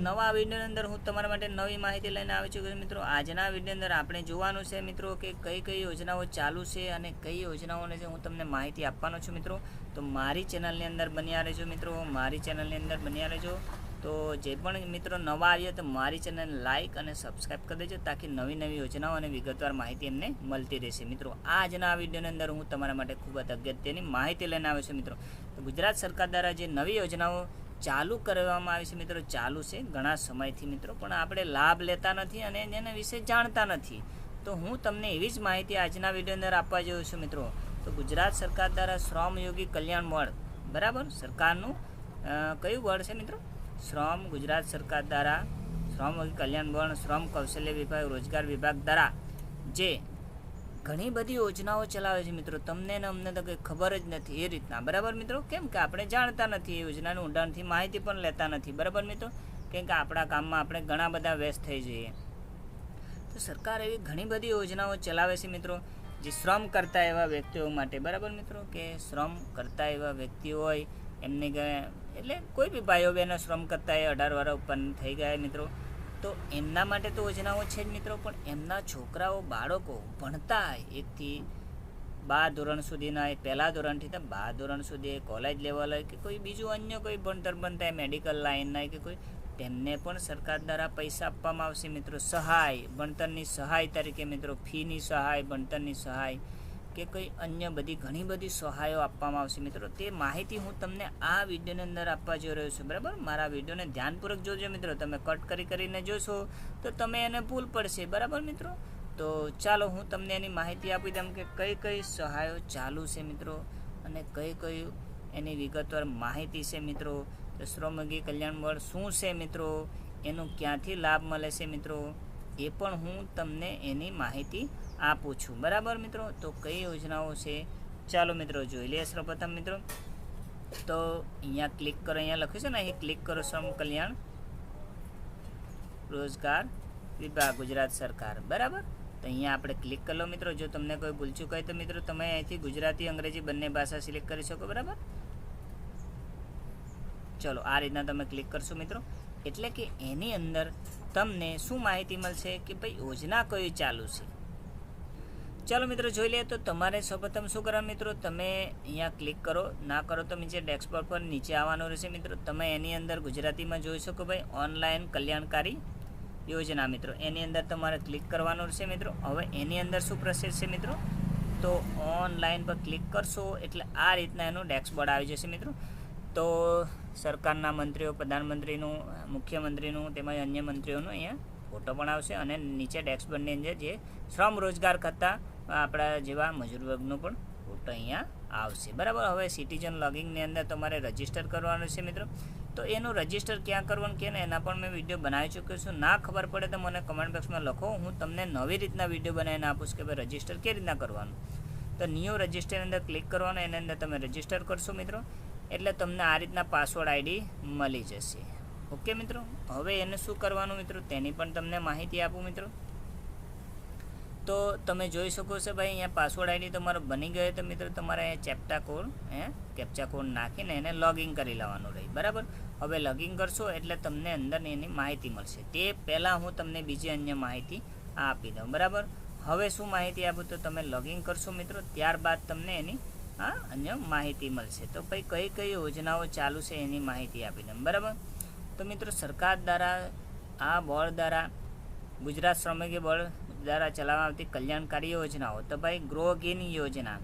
નવા વિડીયોની અંદર હું તમારા માટે નવી માહિતી લઈને આવી છું મિત્રો, આજના વીડિયો અંદર આપણે જોવાનું છે મિત્રો કે કઈ કઈ યોજનાઓ ચાલુ છે અને કઈ યોજનાઓને છે હું તમને માહિતી આપવાનો છું મિત્રો. તો મારી ચેનલની અંદર બન્યા રહેજો મિત્રો, મારી ચેનલની અંદર બન્યા રહેજો. તો જે પણ મિત્રો નવા આવ્યા તો મારી ચેનલ લાઇક અને સબસ્ક્રાઈબ કરી દેજો તાકી નવી નવી યોજનાઓ અને વિગતવાર માહિતી એમને મળતી રહેશે. મિત્રો, આજના વિડીયોની અંદર હું તમારા માટે ખૂબ જ અગત્યની માહિતી લઈને આવ્યો છું મિત્રો. તો ગુજરાત સરકાર દ્વારા જે નવી યોજનાઓ ચાલુ કરવામાં આવી છે મિત્રો, ચાલુ છે ઘણા સમયથી મિત્રો, પણ આપણે લાભ લેતા નથી અને એના વિશે જાણતા નથી. તો હું તમને એવી જ માહિતી આજના વીડિયો અંદર આપવા જઉં છું મિત્રો. તો ગુજરાત સરકાર દ્વારા શ્રમયોગી કલ્યાણ બળ બરાબર? સરકારનું કયું બળ છે મિત્રો? શ્રમ ગુજરાત સરકાર દ્વારા શ્રમ કલ્યાણ બળ શ્રમ કૌશલ્ય વિભાગ, રોજગાર વિભાગ દ્વારા જે ઘણી બધી યોજનાઓ ચલાવે છે મિત્રો, તમને ને અમને તો કંઈ ખબર જ નથી એ રીતના. બરાબર મિત્રો? કેમ કે આપણે જાણતા નથી એ યોજનાનું ઊંડાણથી માહિતી પણ લેતા નથી. બરાબર મિત્રો? કેમ કે આપણા કામમાં આપણે ઘણા બધા વ્યસ્ત થઈ જઈએ. તો સરકાર એવી ઘણી બધી યોજનાઓ ચલાવે છે મિત્રો, જે શ્રમ કરતા એવા વ્યક્તિઓ માટે. બરાબર મિત્રો? કે શ્રમ કરતા એવા વ્યક્તિઓ હોય એમને કે એટલે કોઈ બી ભાઈઓ બહેનો શ્રમ કરતા એ અઢાર વાળા ઉપર થઈ ગયા મિત્રો, તો એમના માટે તો યોજનાઓ છે જ મિત્રો, પણ એમના છોકરાઓ, બાળકો ભણતા એકથી બાર ધોરણ સુધીના એ પહેલાં ધોરણથી તો બાર ધોરણ સુધી કોલેજ લેવલ કે કોઈ બીજું અન્ય કોઈ ભણતર બનતા હોય મેડિકલ લાઇનના કે કોઈ, તેમને પણ સરકાર દ્વારા પૈસા આપવામાં આવશે મિત્રો. સહાય, ભણતરની સહાય તરીકે મિત્રો ફીની સહાય, ભણતરની સહાય કે કંઈ અન્ય બધી ઘણી બધી સહાયો આપવામાં આવશે મિત્રો. તે માહિતી હું તમને આ વિડીયોની અંદર આપવા જઈ રહ્યો છું, બરાબર? મારા વિડીયોને ધ્યાનપૂર્વક જોજો મિત્રો. તમે કટ કરી કરીને જોશો તો તમે એને ભૂલ પડશે, બરાબર મિત્રો? તો ચાલો હું તમને એની માહિતી આપી દઉં કે કઈ કઈ સહાયો ચાલુ છે મિત્રો અને કઈ કઈ એની વિગતવાર માહિતી છે મિત્રો. તો શ્રમયોગી કલ્યાણ બળ શું છે મિત્રો? એનું ક્યાંથી લાભ મળે છે મિત્રો? એ પણ હું તમને એની માહિતી આપું છું. બરાબર મિત્રો? તો કઈ યોજનાઓ છે? ચાલો મિત્રો, જોઈ લઈએ સર્વપ્રથમ મિત્રો. તો અહીંયા ક્લિક કરો, અહીંયા લખ્યું છે ને, અહીં ક્લિક કરો શ્રમ કલ્યાણ રોજગાર વિભાગ, ગુજરાત સરકાર. બરાબર? તો અહીંયા આપણે ક્લિક કરો મિત્રો. જો તમને કોઈ ભૂલચૂક હોય તો મિત્રો, તમે અહીંથી ગુજરાતી, અંગ્રેજી બંને ભાષા સિલેક્ટ કરી શકો. બરાબર? ચલો, આ રીતના તમે ક્લિક કરશો મિત્રો. એટલે કે એની અંદર તમને શું માહિતી મળશે કે ભાઈ યોજના કઈ ચાલુ છે? ચાલો મિત્રો જોઈ લઈએ તો તમારે સૌપ્રથમ શું કરવા મિત્રો? તમે અહીંયા ક્લિક કરો. ના કરો તો નીચે ડેસ્કટોપ પર નીચે આવવાનું રહેશે મિત્રો. તમે એની અંદર ગુજરાતીમાં જોઈ શકો ભાઈ ઓનલાઈન કલ્યાણકારી યોજના મિત્રો. એની અંદર તમારે ક્લિક કરવાનું રહેશે મિત્રો. હવે એની અંદર શું પ્રોસેસ છે મિત્રો? તો ઓનલાઈન પર ક્લિક કરશો એટલે આ રીતના એનું ડેસ્કબોર્ડ આવી જશે મિત્રો. તો સરકારના મંત્રીઓ, પ્રધાનમંત્રીનું, મુખ્યમંત્રીનું તેમજ અન્ય મંત્રીઓનું અહીંયા ફોટો પણ આવશે અને નીચે ડેસ્કબોર્ડની અંદર જે શ્રમ રોજગાર કરતા આપણા જેવા મજૂર વર્ગનો પણ ફોટો અહીંયા આવશે. બરાબર? હવે સિટીઝન લોગિંગની અંદર તમારે રજિસ્ટર કરવાનું છે મિત્રો. તો એનું રજિસ્ટર ક્યાં કરવાનું કે એના પણ મેં વીડિયો બનાવી ચૂક્યો છું. ના ખબર પડે તો મને કમેન્ટ બોક્સમાં લખો. હું તમને નવી રીતના વીડિયો બનાવીને આપું કે ભાઈ રજિસ્ટર કેવી રીતના કરવાનું. તો ન્યૂ રજીસ્ટરની અંદર ક્લિક કરવાનું, એની અંદર તમે રજિસ્ટર કરશો મિત્રો. એટલે તમને આ રીતના પાસવર્ડ આઈડી મળી જશે. ઓકે મિત્રો? હવે એને શું કરવાનું મિત્રો? તેની પણ તમને માહિતી આપું મિત્રો. તો તમે જોઈ શકો છો ભાઈ, અહીંયા પાસવર્ડ આઈડી તમારો બની ગયો તો મિત્રો તમારે અહીંયા ચેપ્ટા કોડ હે? કેપ્ચા કોડ નાખીને એને લોગિન કરી લેવાનું રહી. બરાબર? હવે લોગિન કરશો એટલે તમને અંદર એની માહિતી મળશે. તે પહેલાં હું તમને બીજી અન્ય માહિતી આપી દઉં. બરાબર? હવે શું માહિતી આપું? તો તમે લોગિન કરશો મિત્રો. ત્યારબાદ તમને એની આ અન્ય માહિતી મળશે. તો ભાઈ, કઈ કઈ યોજનાઓ ચાલુ છે એની માહિતી આપી દઉં. બરાબર? તો મિત્રો, સરકાર દ્વારા આ બોર્ડ દ્વારા, ગુજરાત શ્રમિક બોર્ડ દ્વારા ચલાવવામાં આવતી કલ્યાણકારી યોજનાઓ, તો ભાઈ, ગ્રોગિન યોજના,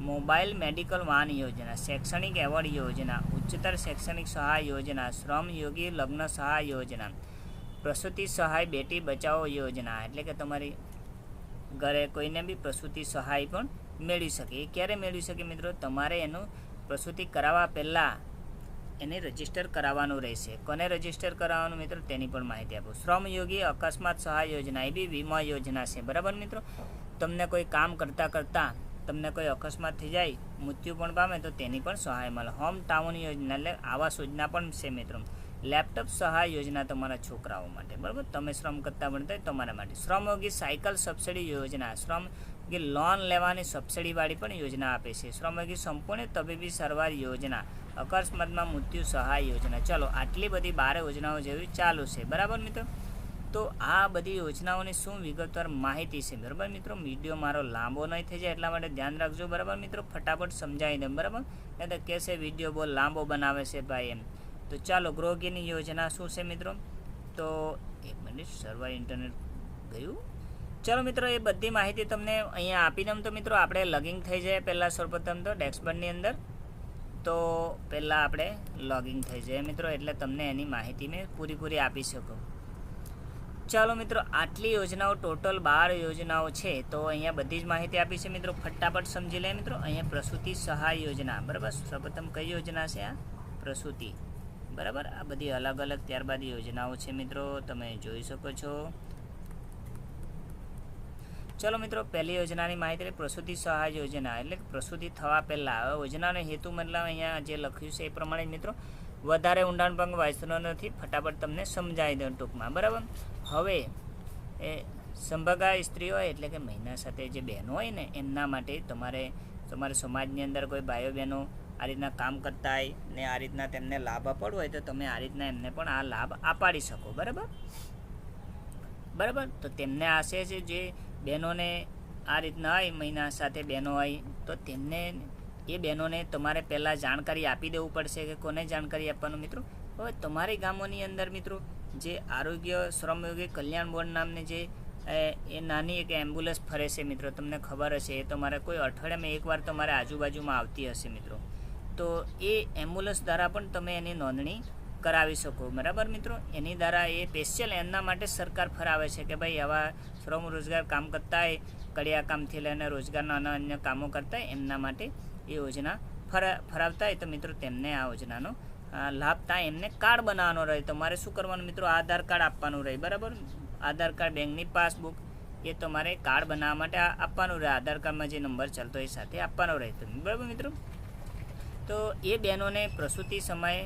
મોબાઈલ મેડિકલ વાહન યોજના, શૈક્ષણિક એવોર્ડ યોજના, ઉચ્ચતર શૈક્ષણિક સહાય યોજના શ્રમયોગી લગ્ન સહાય યોજના, પ્રસૂતિ સહાય બેટી બચાવો યોજના, એટલે કે તમારી ઘરે કોઈને બી પ્રસૂતિ સહાય પણ મેળવી શકે. એ ક્યારે મેળવી શકે મિત્રો? તમારે એનું પ્રસૂતિ કરાવવા પહેલાં એને રજિસ્ટર કરાવવાનું રહેશે. કોને રજિસ્ટર કરાવવાનું મિત્રો? તેની પણ માહિતી આપો. શ્રમયોગી અકસ્માત સહાય યોજના, એ બી વીમા યોજના છે. બરાબર મિત્રો? તમને કોઈ કામ કરતાં કરતાં તમને કોઈ અકસ્માત થઈ જાય, મૃત્યુ પણ પામે, તો તેની પણ સહાય મળે. હોમ ટાઉન યોજના એટલે આવાસ યોજના પણ છે મિત્રો. લેપટોપ સહાય યોજના તમારા છોકરાઓ માટે. બરાબર? તમે શ્રમ કરતા ભણતા તમારા માટે. શ્રમયોગી સાયકલ સબસિડી યોજના. શ્રમ કે લોન લેવાની સબસિડીવાળી પણ યોજના આપે છે. શ્રમયોગી સંપૂર્ણ તબીબી સારવાર યોજના, અકસ્માતમાં મૃત્યુ સહાય યોજના. ચલો, આટલી બધી બાર યોજનાઓ જેવી ચાલુ છે. બરાબર મિત્રો? તો આ બધી યોજનાઓની શું વિગતવાર માહિતી છે? બરાબર મિત્રો? વીડિયો મારો લાંબો નહીં થઈ જાય એટલા માટે ધ્યાન રાખજો. બરાબર મિત્રો? ફટાફટ સમજાવી દઉં. બરાબર? નહીં તો કહેશે વીડિયો બહુ લાંબો બનાવે છે ભાઈ એમ. તો ચાલો, ગ્રોગીની યોજના શું છે મિત્રો? તો એક મિનિટ સર્વર ઇન્ટરનેટ ગયું. ચલો મિત્રો, એ બધી માહિતી તમને અહીંયા આપી દઉં. તો મિત્રો, આપણે લગિંગ થઈ જાય પહેલાં સર્વપ્રથમ તો ડેસ્કબોર્ડની અંદર. તો પહેલાં આપણે લોગિંગ થઈ જાય મિત્રો, એટલે તમને એની માહિતી મેં પૂરીપૂરી આપી શકું. ચાલો મિત્રો, આટલી યોજનાઓ, ટોટલ બાર યોજનાઓ છે, તો અહીંયા બધી જ માહિતી આપી છે મિત્રો. ફટાફટ સમજી લે મિત્રો, અહીંયા પ્રસૂતિ સહાય યોજના. બરાબર? સૌપ્રથમ કઈ યોજના છે આ? પ્રસૂતિ. બરાબર? આ બધી અલગ અલગ ત્યારબાદ યોજનાઓ છે મિત્રો, તમે જોઈ શકો છો. ચલો મિત્રો, પહેલી યોજનાની માહિતી એટલે પ્રસૂતિ સહાય યોજના. એટલે કે પ્રસૂતિ થવા પહેલાં. હવે યોજનાનો હેતુ મતલબ અહીંયા જે લખ્યું છે એ પ્રમાણે મિત્રો, વધારે ઊંડાણભંગ વાંચતો નથી. ફટાફટ તમને સમજાવી દઉં ટૂંકમાં. બરાબર? હવે એ સંભગા સ્ત્રીઓ એટલે કે મહિના સાથે જે બહેનો હોય ને, એમના માટે તમારે, તમારા સમાજની અંદર કોઈ ભાઈઓ બહેનો આ રીતના કામ કરતા હોય ને આ રીતના તેમને લાભ અપાડવો હોય તો તમે આ રીતના એમને પણ આ લાભ અપાડી શકો. બરાબર? બરાબર? તો તેમને આશય છે જે બહેનોને આ રીતના હોય મહિના સાથે બહેનો હોય તો તેમને, એ બહેનોને તમારે પહેલાં જાણકારી આપી દેવું પડશે કે કોને જાણકારી આપવાનું મિત્રો? હવે તમારી ગામોની અંદર મિત્રો, જે આરોગ્ય શ્રમયોગી કલ્યાણ બોર્ડ નામને જે એ નાની એક એમ્બ્યુલન્સ ફરે છે મિત્રો, તમને ખબર હશે, એ તમારે કોઈ અઠવાડિયામાં એકવાર તમારે આજુબાજુમાં આવતી હશે મિત્રો. તો એ એમ્બ્યુલન્સ દ્વારા પણ તમે એની નોંધણી કરાવી શકો. બરાબર મિત્રો? એની દ્વારા એ સ્પેશિયલ એમના માટે સરકાર ફરાવે છે કે ભાઈ આવા શ્રમ રોજગાર કામ કરતા હોય, કડિયા કામથી લઈને રોજગારના અન્ય કામો કરતા એમના માટે એ યોજના ફરા, ફરાવતા હોય. તો મિત્રો, તેમને આ યોજનાનો લાભ થાય, એમને કાર્ડ બનાવવાનો રહે. તમારે શું કરવાનું મિત્રો? આધાર કાર્ડ આપવાનું રહે. બરાબર? આધાર કાર્ડ, બેંકની પાસબુક, એ તમારે કાર્ડ બનાવવા માટે આપવાનું રહે. આધાર કાર્ડમાં જે નંબર ચાલતો એ સાથે આપવાનો રહે. બરાબર મિત્રો? તો એ બહેનોને પ્રસૂતિ સમયે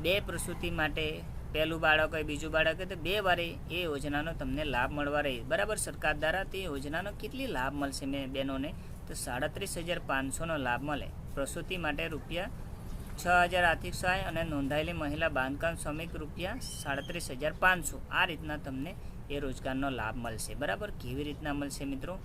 બે પ્રસૂતિ માટે પહેલું બાળક હોય, બીજું બાળક હોય, તો બે વારે એ યોજનાનો તમને લાભ મળવા રહે. બરાબર, સરકાર દ્વારા તે યોજનાનો કેટલી લાભ મળશે મેં બહેનોને? તો સાડત્રીસ હજાર પાંચસોનો લાભ મળે. પ્રસૂતિ માટે રૂપિયા છ હજાર આર્થિક સહાય અને નોંધાયેલી મહિલા બાંધકામ શ્રમિક રૂપિયા સાડત્રીસ હજાર પાંચસો. આ રીતના તમને એ રોજગારનો લાભ મળશે. બરાબર, કેવી રીતના મળશે મિત્રો?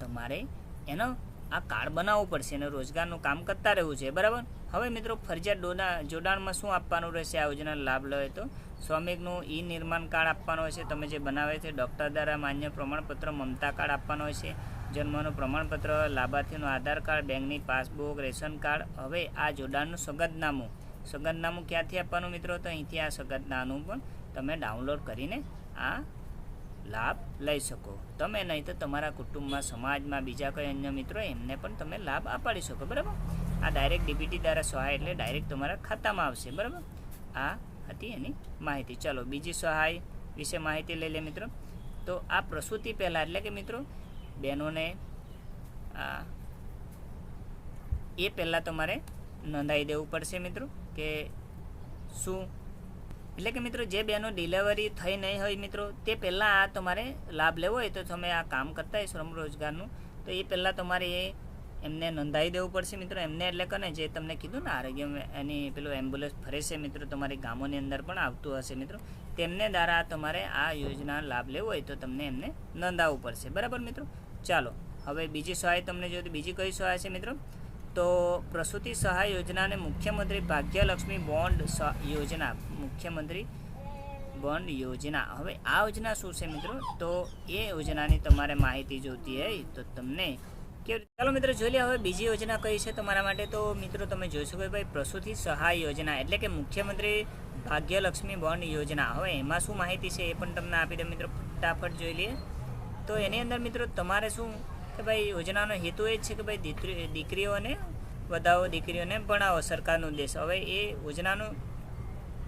તમારે એનો આ કાર્ડ બનાવવું પડશે અને રોજગારનું કામ કરતા રહેવું છે બરાબર? હવે મિત્રો ફરજિયાત ડોના, જોડાણમાં શું આપવાનું રહેશે? આ યોજનાનો લાભ લે તો. શ્રમિકનું ઈ નિર્માણ કાર્ડ આપવાનું હોય છે. તમે જે બનાવે છે, ડૉક્ટર દ્વારા માન્ય પ્રમાણપત્ર, મમતા કાર્ડ આપવાનું હોય છે. જન્મનું પ્રમાણપત્ર, લાભાર્થીનું આધાર કાર્ડ, બેંકની પાસબુક, રેશન કાર્ડ. હવે આ જોડાણનું સગતનામું. સગતનામું ક્યાંથી આપવાનું મિત્રો? તો અહીંથી આ સગતનાનું પણ તમે ડાઉનલોડ કરીને આ લાભ લઈ શકો. તમે નહીં તો તમારા કુટુંબમાં, સમાજમાં બીજા કોઈ અન્ય મિત્રો એમને પણ તમે લાભ અપાડી શકો, બરાબર? આ ડાયરેક્ટ ડીબીટી દ્વારા સહાય એટલે ડાયરેક્ટ તમારા ખાતામાં આવશે, બરાબર? આ હતી એની માહિતી. ચલો, બીજી સહાય વિશે માહિતી લઈ લે મિત્રો. તો આ પ્રસૂતિ પહેલાં એટલે કે મિત્રો, બહેનોને, આ, એ પહેલાં તમારે નોંધાવી દેવું પડશે મિત્રો કે શું એટલે કે મિત્રો, જે બેનો ડિલિવરી થઈ નહીં હોય મિત્રો, તે પહેલાં આ તમારે લાભ લેવો હોય તો તમે આ કામ કરતા હોય શ્રમ રોજગારનું, તો એ પહેલાં તમારે એ એમને નોંધાવી દેવું પડશે મિત્રો. એમને એટલે કે ને જે તમને કીધું ને આરોગ્ય એની પેલું એમ્બ્યુલન્સ ફરે છે મિત્રો, તમારી ગામોની અંદર પણ આવતું હશે મિત્રો, તેમને દ્વારા તમારે આ યોજના લાભ લેવો હોય તો તમને એમને નોંધાવવું પડશે. બરાબર મિત્રો? ચાલો, હવે બીજી સહાય તમને જોઈએ બીજી કઈ સહાય છે મિત્રો? તો પ્રસૂતિ સહાય યોજનાને મુખ્યમંત્રી ભાગ્યલક્ષ્મી બોન્ડ યોજના, મુખ્યમંત્રી બોન્ડ યોજના. હવે આ યોજના શું છે મિત્રો? તો એ યોજનાની તમારે માહિતી જોઈતી હોય તો તમને કેવી ચાલો મિત્રો જોઈ લે હવે બીજી યોજના કઈ છે તમારા માટે? તો મિત્રો તમે જોઈ શકો ભાઈ પ્રસૂતિ સહાય યોજના એટલે કે મુખ્યમંત્રી ભાગ્યલક્ષ્મી બોન્ડ યોજના. હવે એમાં શું માહિતી છે એ પણ તમને આપી દે મિત્રો. ફટાફટ જોઈ લઈએ. તો એની અંદર મિત્રો તમારે શું ભાઈ યોજનાનો હેતુ એ છે કે ભાઈ દીકરી દીકરીઓને વધાવો દીકરીઓને ભણાવો સરકારનો ઉદ્દેશ. હવે એ યોજનાનું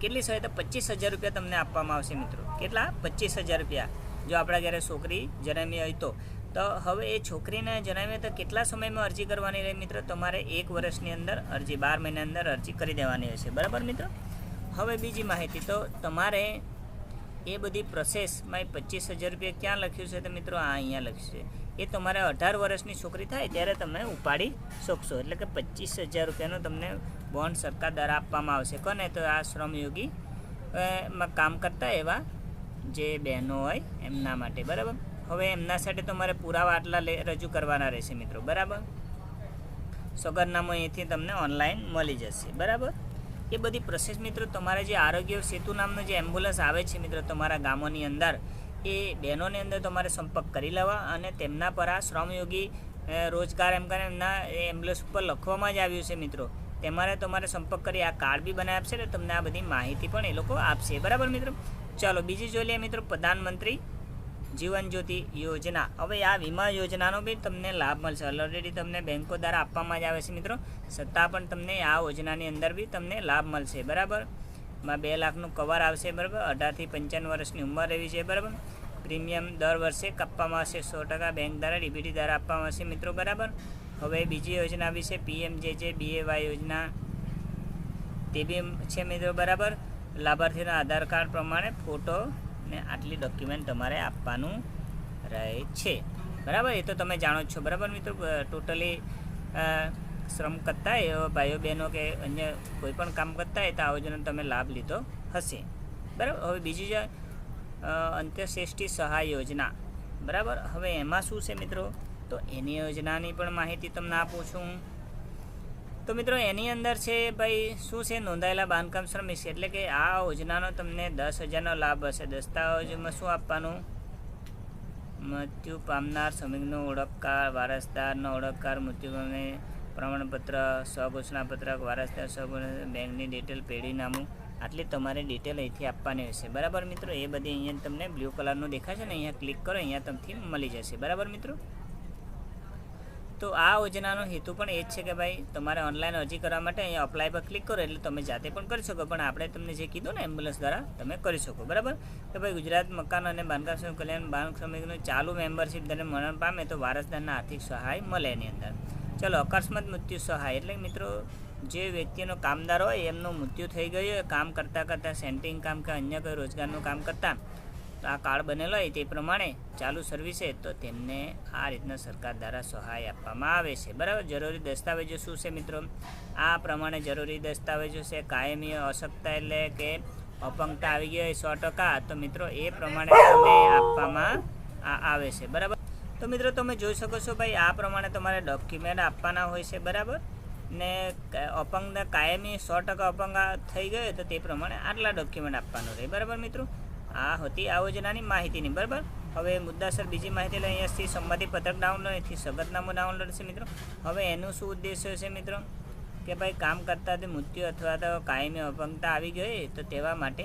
કેટલી સહાયતા પચીસ હજાર રૂપિયા તમને આપવામાં આવશે મિત્રો. કેટલા? પચીસ હજાર રૂપિયા. જો આપણા ઘરે છોકરી જન્મી હોય તો. તો હવે એ છોકરીને જણાવીએ તો કેટલા સમયમાં અરજી કરવાની રહે મિત્રો? તમારે એક વર્ષની અંદર અરજી, બાર મહિના અંદર અરજી કરી દેવાની હશે બરાબર મિત્રો? હવે બીજી માહિતી. તો તમારે એ બધી પ્રોસેસમાં પચીસ હજાર રૂપિયા ક્યાં લખ્યું છે તો મિત્રો? આ અહીંયા લખ્યું છે એ તમારે અઢાર વર્ષની છોકરી થાય ત્યારે તમે ઉપાડી શકશો. એટલે કે પચીસ હજાર રૂપિયાનો તમને બોન્ડ સરકાર દ્વારા આપવામાં આવશે. કોને? તો આ શ્રમયોગી માં કામ કરતા એવા જે બહેનો હોય એમના માટે. બરાબર? હવે એમના સાથે તમારે પુરાવા આટલા રજૂ કરવાના રહેશે મિત્રો. બરાબર? સોગંદનામું અહીંથી તમને ઓનલાઈન મળી જશે. બરાબર? એ બધી પ્રોસેસ મિત્રો, તમારે જે આરોગ્ય સેતુ નામનો જે એમ્બ્યુલન્સ આવે છે મિત્રો તમારા ગામોની અંદર, એ બહેનોની અંદર તમારે સંપર્ક કરી લેવા અને તેમના પર આ શ્રમયોગી રોજગાર એમ કરીને એમના એમ્બ્યુલન્સ ઉપર લખવામાં જ આવ્યું છે મિત્રો. તમારે તમારે સંપર્ક કરી આ કાર્ડ બી બનાવી આપશે એટલે તમને આ બધી માહિતી પણ એ લોકો આપશે. બરાબર મિત્રો? ચાલો, બીજી જોઈ લઈએ મિત્રો, પ્રધાનમંત્રી જીવન જ્યોતિ યોજના. હવે આ વીમા યોજનાનો બી તમને લાભ મળશે. ઓલરેડી તમને બેંકો દ્વારા આપવામાં જ આવે છે મિત્રો. છતાં પણ તમને આ યોજનાની અંદર બી તમને લાભ મળશે. બરાબર? માં બે લાખનું કવર આવશે, બરાબર? અઢારથી પંચાવન વર્ષની ઉંમર એવી છે, બરાબર? પ્રીમિયમ દર વર્ષે કાપવામાં આવશે સો ટકા. બેંક દ્વારા ડીબીટી દ્વારા આપવામાં આવશે મિત્રો, બરાબર? હવે બીજી યોજના વિશે પીએમ જે જે બીએવાય યોજના. તે બી છે મિત્રો, બરાબર? લાભાર્થીના આધાર કાર્ડ પ્રમાણે ફોટો ને આટલી ડોક્યુમેન્ટ તમારે આપવાનું રહે છે. બરાબર? એ તો તમે જાણો જ છો. બરાબર મિત્રો? ટોટલી શ્રમ કરતા હોય એવા ભાઈઓ, બહેનો કે અન્ય કોઈ પણ કામ કરતા હોય તો આ યોજનાનો તમે લાભ લીધો હશે. બરાબર? હવે બીજી જે અંત્યશ્રેષ્ઠી સહાય યોજના. બરાબર? હવે એમાં શું છે મિત્રો? તો એની યોજનાની પણ માહિતી તમને આપું છું. તો મિત્રો એની અંદર છે ભાઈ, શું છે નોંધાયેલા બાંધકામ શ્રમિક એટલે કે આ યોજનાનો તમને દસ હજારનો લાભ હશે. દસ્તાવેજમાં શું આપવાનું? મૃત્યુ પામનાર શ્રમિકનો ઓળખકાર, વારસદારનો ઓળખકાર, મૃત્યુ પામે પ્રમાણપત્ર સ્વઘોષણાપત્રક વારસદાર સ્વઘોષણા બેંકની ડિટેલ પેઢીનામું. આટલી તમારે ડિટેલ અહીંથી આપવાની હશે. બરાબર મિત્રો? એ બધી અહીંયા તમને બ્લુ કલરનું દેખાશે ને? અહીંયા ક્લિક કરો, અહીંયા તમને મળી જશે. બરાબર મિત્રો? તો આ યોજનાનો હેતુ પણ એ જ છે કે ભાઈ, તમારે ઓનલાઈન અરજી કરવા માટે અહીંયા અપ્લાય પર ક્લિક કરો એટલે તમે જાતે પણ કરી શકો. પણ આપણે તમને જે કીધું ને એમ્બ્યુલન્સ દ્વારા, તમે કરી શકો. બરાબર? કે ભાઈ, ગુજરાત મકાન અને બાંધકામ શ્રમિક કલ્યાણ બાંધ શ્રમિકનું ચાલુ મેમ્બરશિપ દરને મરણ પામે તો વારસદારના આર્થિક સહાય મળે એની અંદર. ચલો, અકસ્માત મૃત્યુ સહાય. એટલે મિત્રો, જે વ્યક્તિનો કામદાર હોય, એમનું મૃત્યુ થઈ ગયું. હોય કામ કરતાં કરતાં સેન્ટિંગ કામ કે અન્ય કોઈ રોજગારનું કામ કરતાં આ કાર્ડ બનેલો હોય તે પ્રમાણે ચાલુ સર્વિસે તો તેમને આ રીતના સરકાર દ્વારા સહાય આપવામાં આવે છે. બરાબર? જરૂરી દસ્તાવેજો શું છે મિત્રો? આ પ્રમાણે જરૂરી દસ્તાવેજો છે, કાયમી અશક્તા એટલે કે અપંગતા આવી ગઈ હોય સો ટકા, તો મિત્રો એ પ્રમાણે તમને આપવામાં આવે છે. બરાબર? તો મિત્રો તમે જોઈ શકો છો ભાઈ, આ પ્રમાણે તમારે ડોક્યુમેન્ટ આપવાના હોય છે, બરાબર? ને અપંગને કાયમી સો ટકા અપંગ થઈ ગયો તો તે પ્રમાણે આટલા ડોક્યુમેન્ટ આપવાનું રહે. બરાબર મિત્રો? આ હતી આ યોજનાની માહિતીની, બરાબર? હવે મુદ્દાસર બીજી માહિતી લઈ અહીંયાથી સંબંધિત પત્રક ડાઉનલોડ અહીંથી સગતનામું ડાઉનલોડ છે મિત્રો. હવે એનું શું ઉદ્દેશ્ય છે મિત્રો? કે ભાઈ કામ કરતા તે મૃત્યુ અથવા તો કાયમી અપંગતા આવી ગઈ તો તેવા માટે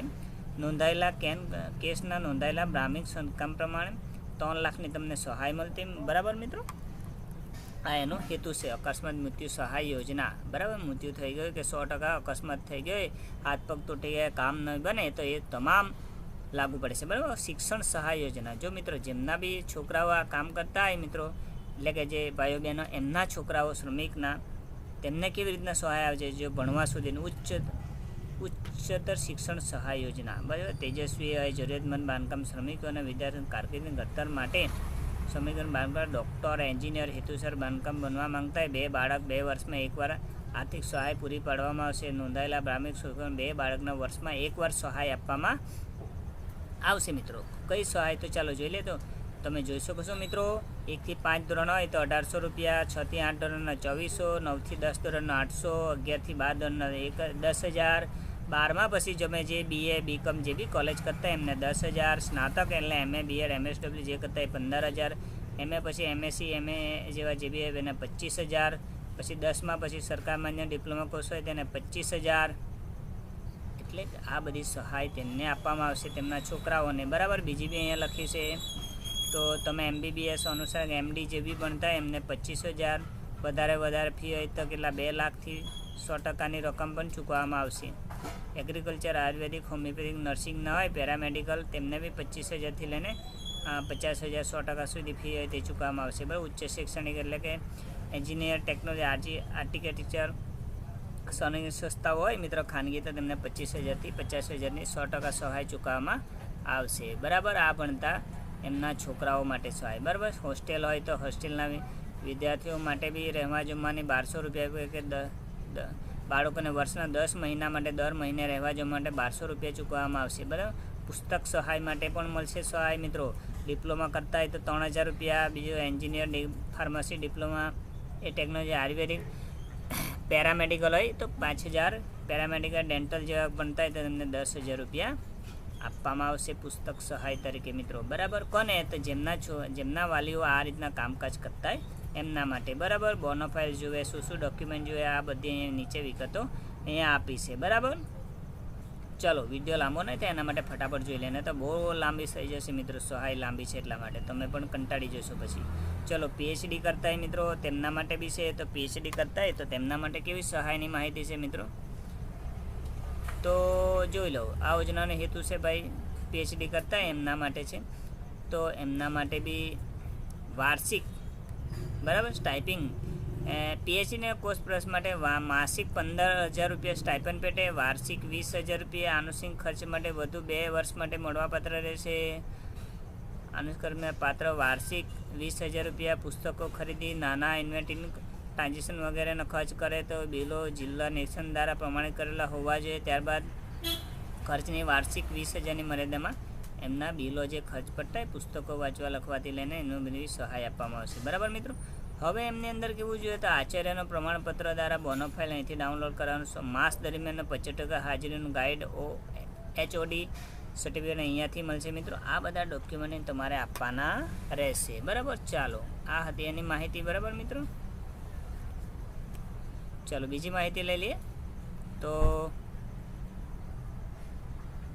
નોંધાયેલા કેન, કેસના નોંધાયેલા બ્રાહ્મિક સંકામ પ્રમાણે ત્રણ લાખની તમને સહાય મળતી, બરાબર મિત્રો? આ એનો હેતુ છે, અકસ્માત મૃત્યુ સહાય યોજના. બરાબર? મૃત્યુ થઈ ગયું કે સો ટકા અકસ્માત થઈ ગયો, હાથ પગ તૂટી ગયા, કામ ન બને, તો એ તમામ લાગુ પડે છે. બરાબર? શિક્ષણ સહાય યોજના. જો મિત્રો જેમના બી છોકરાઓ આ કામ કરતા હોય મિત્રો, એટલે કે જે ભાઈઓ બહેનો એમના છોકરાઓ શ્રમિકના, તેમને કેવી રીતના સહાય આવે છે? જો ભણવા સુધીનું ઉચ્ચ, ઉચ્ચતર શિક્ષણ સહાય યોજના. બરાબર? તેજસ્વી હોય, જરૂરિયાતમંદ બાંધકામ શ્રમિકો અને વિદ્યાર્થી કારકિર્દી ઘડતર માટે શ્રમિકોને બાંધકામ ડૉક્ટર, એન્જિનિયર, હેતુસર બાંધકામ બનવા માંગતા હોય. બે બાળક બે વર્ષમાં એકવાર આર્થિક સહાય પૂરી પાડવામાં આવશે. નોંધાયેલા બ્રાહ્મિક શોષણ બે બાળકના વર્ષમાં એકવાર સહાય આપવામાં આવશે મિત્રો. કઈ સહાય તો ચાલો જોઈ લે તો. તમે જોઈ શકો છો મિત્રો, એકથી પાંચ ધોરણ હોય તો અઢારસો રૂપિયા છથી આઠ ધોરણના ચોવીસો નવથી દસ ધોરણના આઠસો અગિયારથી બાર ધોરણના એક, દસ હજાર. બારમા પછી તમે જે બીએ બીકોમ જે બી કોલેજ કરતા એમને દસ હજાર. સ્નાતક એટલે એમએ બીએડ એમએસડબલ્યુ જે કરતા એ પંદર હજાર. એમએ પછી એમએસસી એમએ જેવા જે બી એને પચીસ હજાર. પછી દસમાં પછી સરકાર માન્ય ડિપ્લોમા કોર્સ હોય તેને પચીસ હજાર. એટલે આ બધી સહાય તેમને આપવામાં આવશે તેમના છોકરાઓને. બરાબર? બીજી બી અહીંયા લખી છે. તો તમે એમબીબીએસ અનુસાર એમડી જે બી ભણતા એમને પચીસ હજાર, વધારે વધારે ફી હોય તો કેટલા? બે લાખથી સો ટકાની રકમ પણ ચૂકવવામાં આવશે. એગ્રીકલ્ચર, આયુર્વેદિક, હોમિયોપેથિક, નર્સિંગ ન હોય, પેરામેડિકલ, તેમને બી પચીસ હજારથી લઈને પચાસ હજાર, સો ટકા સુધી ફી હોય તે ચૂકવવામાં આવશે. બરાબર? ઉચ્ચ શૈક્ષણિક એટલે કે એન્જિનિયર, ટેકનોલોજી, આર્જી આર્ટિટેક્ચર સની સંસ્થાઓ હોય, મિત્રો, ખાનગી તો તેમને પચીસ હજારથી પચાસ હજારની સો ટકા સહાય ચૂકવવામાં આવશે. બરાબર? આ ભણતા એમના છોકરાઓ માટે સહાય. બરાબર? હોસ્ટેલ હોય તો હોસ્ટેલના વિદ્યાર્થીઓ માટે બી રહેવા જમવાની બારસો રૂપિયા કે બાળકોને વર્ષના દસ મહિના માટે, દર મહિને રહેવા જમવા માટે બારસો રૂપિયા ચૂકવવામાં આવશે. બરાબર? પુસ્તક સહાય માટે પણ મળશે સહાય, મિત્રો. ડિપ્લોમા કરતા હોય તો ત્રણ હજાર રૂપિયા, બીજું એન્જિનિયર ફાર્મસી ડિપ્લોમા એ ટેકનોલોજી, આયુર્વેદિક પેરામેડિકલ હોય તો પાંચ હજાર. પેરામેડિકલ ડેન્ટલ જેવા બનતા હોય તો તમને દસ હજાર રૂપિયા આપવામાં આવશે પુસ્તક સહાય તરીકે મિત્રો. બરાબર? કોને? તો જેમના છો, જેમના વાલીઓ આ રીતના કામકાજ કરતા હોય, એમના માટે. બરાબર? બોનોફાઇલ જોઈએ શું શું ડોક્યુમેન્ટ જોઈએ આ બધી નીચે વિગતો અહીંયા આપી છે. બરાબર? ચલો વીડિયો લાંબો નહીં થાય, એના માટે ફટાફટ જોઈ લે. નહીં તો બહુ લાંબી થઈ જશે મિત્રો સહાય લાંબી છે એટલા માટે. તમે પણ કંટાળી જશો પછી. ચલો પીએચડી કરતા હોય મિત્રો, તેમના માટે બી છે. તો પીએચડી કરતા હોય તો તેમના માટે કેવી સહાયની માહિતી છે મિત્રો? તો જોઈ લો, આ યોજનાનો હેતુ છે ભાઈ પીએચડી કરતા એમના માટે છે. તો એમના માટે બી વાર્ષિક, બરાબર સ્ટાઇપિંગ પીએચડીના કોર્સ પ્લસ માટે માસિક પંદર હજાર રૂપિયા સ્ટાઇપન પેટે, વાર્ષિક વીસ હજાર રૂપિયા આનુષિક ખર્ચ માટે વધુ બે વર્ષ માટે મળવાપાત્ર રહેશે. અનુષ્કર્મ્ય પાત્ર વાર્ષિક વીસ હજાર રૂપિયા, પુસ્તકો ખરીદી, નાના ઇન્વેન્ટિંગ ટ્રાન્ઝેક્શન વગેરેનો ખર્ચ કરે તો બિલો જિલ્લા નેશન દ્વારા પ્રમાણિત કરેલા હોવા જોઈએ. ત્યારબાદ ખર્ચની વાર્ષિક વીસ હજારની મર્યાદામાં એમના બિલો જે ખર્ચ પડતા પુસ્તકો વાંચવા, લખવાથી લઈને એનું બધી સહાય આપવામાં આવશે. બરાબર મિત્રો? હવે એમની અંદર કેવું જોઈએ તો આચાર્યનો પ્રમાણપત્ર દ્વારા બોનોફાઇલ અહીંથી ડાઉનલોડ કરવાનું માસ દરમિયાન પચીસ ટકા હાજરીનું ગાઈડ ઓ એચઓડી સર્ટિફિકેટ અહીંયાથી મળશે. મિત્રો, આ બધા ડોક્યુમેન્ટ તમારે આપવાના રહેશે. બરાબર? ચાલો, આ હતી એની માહિતી. બરાબર, મિત્રો? ચાલો, બીજી માહિતી લઈ લઈએ. તો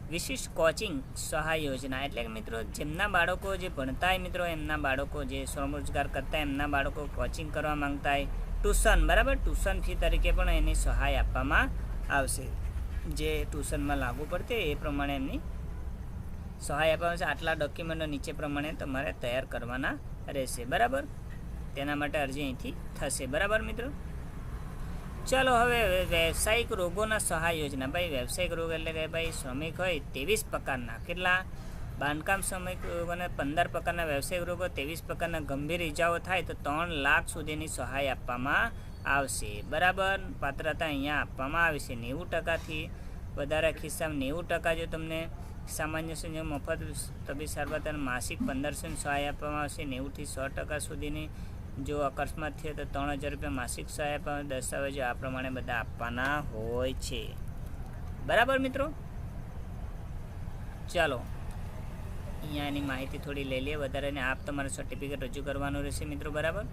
વિશિષ્ટ કોચિંગ સહાય યોજના. એટલે કે મિત્રો, જેમના બાળકો જે ભણતા હોય મિત્રો, એમના બાળકો જે સ્વરોજગાર કરતા એમના બાળકો કોચિંગ કરવા માંગતા હોય, ટ્યુશન, બરાબર? ટ્યુશન ફી તરીકે પણ એની સહાય આપવામાં આવશે. જે ટ્યુશનમાં લાગુ પડતે એ પ્રમાણે એમની સહાય આપવામાં આવશે. આટલા ડોક્યુમેન્ટો નીચે પ્રમાણે તમારે તૈયાર કરવાના રહેશે. બરાબર? તેના માટે અરજી અહીંથી થશે. બરાબર મિત્રો? ચાલો હવે વ્યવસાયિક રોગોના સહાય યોજના. ભાઈ, વ્યવસાયિક રોગ એટલે કે ભાઈ શ્રમિક હોય ત્રેવીસ પ્રકારના. કેટલા? બાંધકામ શ્રમિક રોગોને પંદર પ્રકારના વ્યવસાયિક રોગો ત્રેવીસ પ્રકારના ગંભીર ઇજાઓ થાય તો ત્રણ લાખ સુધીની સહાય આપવામાં આવશે. બરાબર? પાત્રતા અહીંયા આપવામાં આવે છે. નેવું ટકાથી વધારે ખિસ્સામાં નેવું ટકા જો તમને સામાન્ય સંજોગ મફત તબી સારવાર માસિક પંદરસોની સહાય આપવામાં આવશે. નેવુંથી સો ટકા સુધીની જો અકસ્માત થયો તો ત્રણ હજાર રૂપિયા માસિક સહાય આપવા દસ્તાવેજો આ પ્રમાણે બધા આપવાના હોય છે. બરાબર મિત્રો? ચાલો. અહીંયા એની માહિતી થોડી લઈ લઈએ. વધારે ને આપ તમારે સર્ટિફિકેટ રજૂ કરવાનું રહેશે મિત્રો, બરાબર?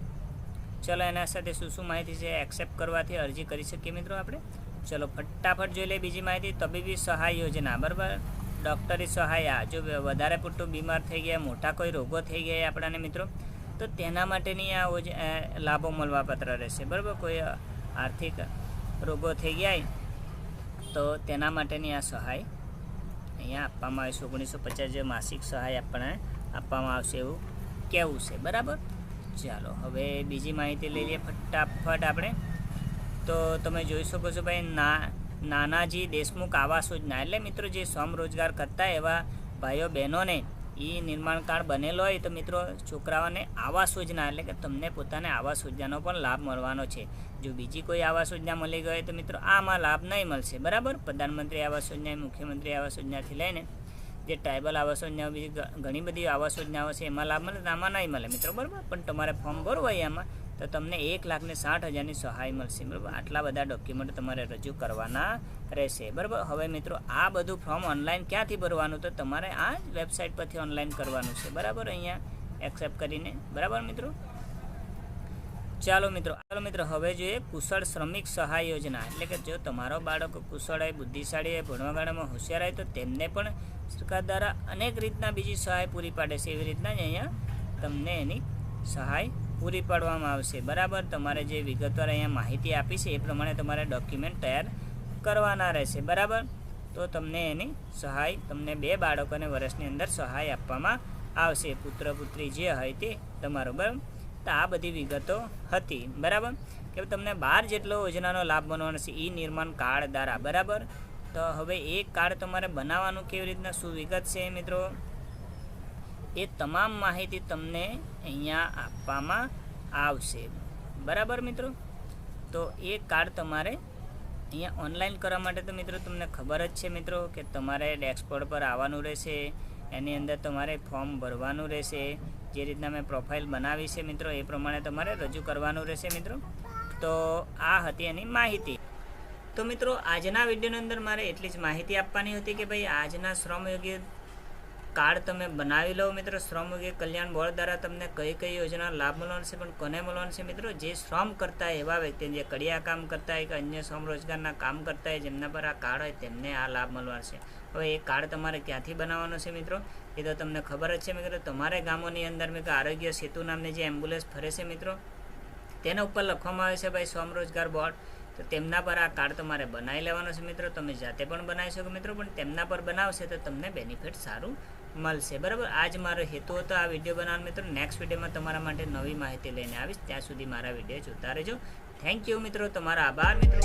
ચલો, એના સાથે શું શું માહિતી છે એક્સેપ્ટ કરવાથી અરજી કરી શકીએ મિત્રો આપણે? ચલો, ફટાફટ જોઈ લઈએ બીજી માહિતી. તબીબી સહાય યોજના, બરાબર? ડૉક્ટરી સહાય, આ જો વધારે પૂરતું બીમાર થઈ ગયા, મોટા કોઈ રોગો થઈ ગયા આપણાને મિત્રો તો તેના માટેની આ લાભો મળવાપાત્ર રહેશે. બરાબર? કોઈ આર્થિક રોગો થઈ ગયા તો તેના માટેની આ સહાય અહીંયા આપવામાં આવશે ઓગણીસો પચાસ જે માસિક સહાય આપણે, આપવામાં આવશે એવું કહેવું છે. બરાબર? ચાલો, હવે બીજી માહિતી લઈ લઈએ ફટાફટ આપણે. તો તમે જોઈ શકો છો ભાઈ, ના, નાનાજી દેશમુખ આવાસ યોજના. એટલે મિત્રો, જે સ્વરોજગાર કરતા એવા ભાઈઓ બહેનોને એ નિર્માણ કાર્ડ બનેલો હોય તો મિત્રો છોકરાઓને આવાસ યોજના એટલે કે તમને પોતાને આવાસ યોજનાનો પણ લાભ મળવાનો છે. જો બીજી કોઈ આવાસ યોજના મળી ગઈ તો મિત્રો આમાં લાભ નહીં મળશે, બરાબર? પ્રધાનમંત્રી આવાસ યોજના, મુખ્યમંત્રી આવાસ યોજનાથી લઈને જે ટ્રાઇબલ આવાસ યોજનાઓ બીજી ઘણી બધી આવાસ યોજનાઓ છે, એમાં લાભ મળે તો આમાં નહીં મળે મિત્રો, બરાબર? પણ તમારે ફોર્મ ભરવું હોય એમાં તો તમને એક લાખને સાઠ હજારની સહાય મળશે. બરાબર? આટલા બધા ડોક્યુમેન્ટ તમારે રજૂ કરવાના રહેશે. બરાબર? હવે મિત્રો, આ બધું ફોર્મ ઓનલાઈન ક્યાંથી ભરવાનું? તો તમારે આ વેબસાઇટ પરથી ઓનલાઈન કરવાનું છે. બરાબર? અહીંયા એક્સેપ્ટ કરીને. બરાબર મિત્રો? ચાલો મિત્રો ચાલો મિત્રો, હવે જોઈએ કુશળ શ્રમિક સહાય યોજના, એટલે કે જો તમારો બાળક કુશળ હોય, બુદ્ધિશાળી હોય ભણવા ગણવામાં હોશિયાર હોય, તો તેમને પણ સરકાર દ્વારા અનેક રીતના બીજી સહાય પૂરી પાડે છે. એવી રીતના જ અહીંયા તમને એની સહાય પૂરી પાડવામાં આવશે. બરાબર? તમારે જે વિગતવાર અહીંયા માહિતી આપી છે, એ પ્રમાણે તમારે ડોક્યુમેન્ટ તૈયાર કરવાના રહેશે. બરાબર? તો તમને એની સહાય, તમને બે બાળકોને વર્ષની અંદર સહાય આપવામાં આવશે. પુત્ર પુત્રી જે હોય તે તમારો, બરાબર? તો આ બધી વિગતો હતી. બરાબર? કે તમને બાર જેટલો યોજનાનો લાભ બનવાનો છે, ઈ નિર્માણ કાર્ડ દ્વારા. બરાબર? તો હવે એ કાર્ડ તમારે બનાવવાનું કેવી રીતના, શું વિગત છે મિત્રો? એ તમામ માહિતી તમને અહીંયા આપવામાં આવશે. બરાબર મિત્રો? તો એ કાર્ડ તમારે અહીંયા ઓનલાઈન કરવા માટે તો મિત્રો તમને ખબર જ છે મિત્રો કે તમારે ડેસ્કબોર્ડ પર આવવાનું રહેશે, એની અંદર તમારે ફોર્મ ભરવાનું રહેશે, જે રીતના મેં પ્રોફાઇલ બનાવી છે મિત્રો એ પ્રમાણે તમારે રજૂ કરવાનું રહેશે મિત્રો. તો આ હતી એની માહિતી. તો મિત્રો આજના વિડીયોની અંદર મારે એટલી જ માહિતી આપવાની હતી કે ભાઈ આજના શ્રમયોગી કાર્ડ તમે બનાવી લો મિત્રો. શ્રમયોગી કલ્યાણ બોર્ડ દ્વારા તમને કઈ કઈ યોજના લાભ મળવાનો છે, પણ કોને મળવાનો છે મિત્રો? જે શ્રમ કરતા હોય એવા વ્યક્તિ, જે કડિયા કામ કરતા હોય કે અન્ય સ્વરોજગારના કામ કરતા હોય, જેમના પર આ કાર્ડ હોય, તેમને આ લાભ મળવાનો છે. હવે એ કાર્ડ તમારે ક્યાંથી બનાવવાનો છે મિત્રો? એ તો તમને ખબર જ છે મિત્રો. તમારે ગામોની અંદર મેં આરોગ્ય સેતુ નામની જે એમ્બ્યુલન્સ ફરે છે મિત્રો, તેના ઉપર લખવામાં આવે છે ભાઈ સ્વરોજગાર બોર્ડ. તો તેમના પર આ કાર્ડ તમારે બનાવી લેવાનો છે મિત્રો. તમે જાતે પણ બનાવી શકો મિત્રો, પણ તેમના પર બનાવશે તો તમને બેનિફિટ સારું મળશે. બરાબર? આજ મારો હેતુ હતો આ વીડિયો બનાવવાનો. મિત્રો નેક્સ્ટ વિડીયોમાં તમારા માટે નવી માહિતી લઈને આવીશ. ત્યાં સુધી મારા વીડિયો જોતા રહેજો. થેન્ક યુ મિત્રો. તમારા આભાર, મિત્રો.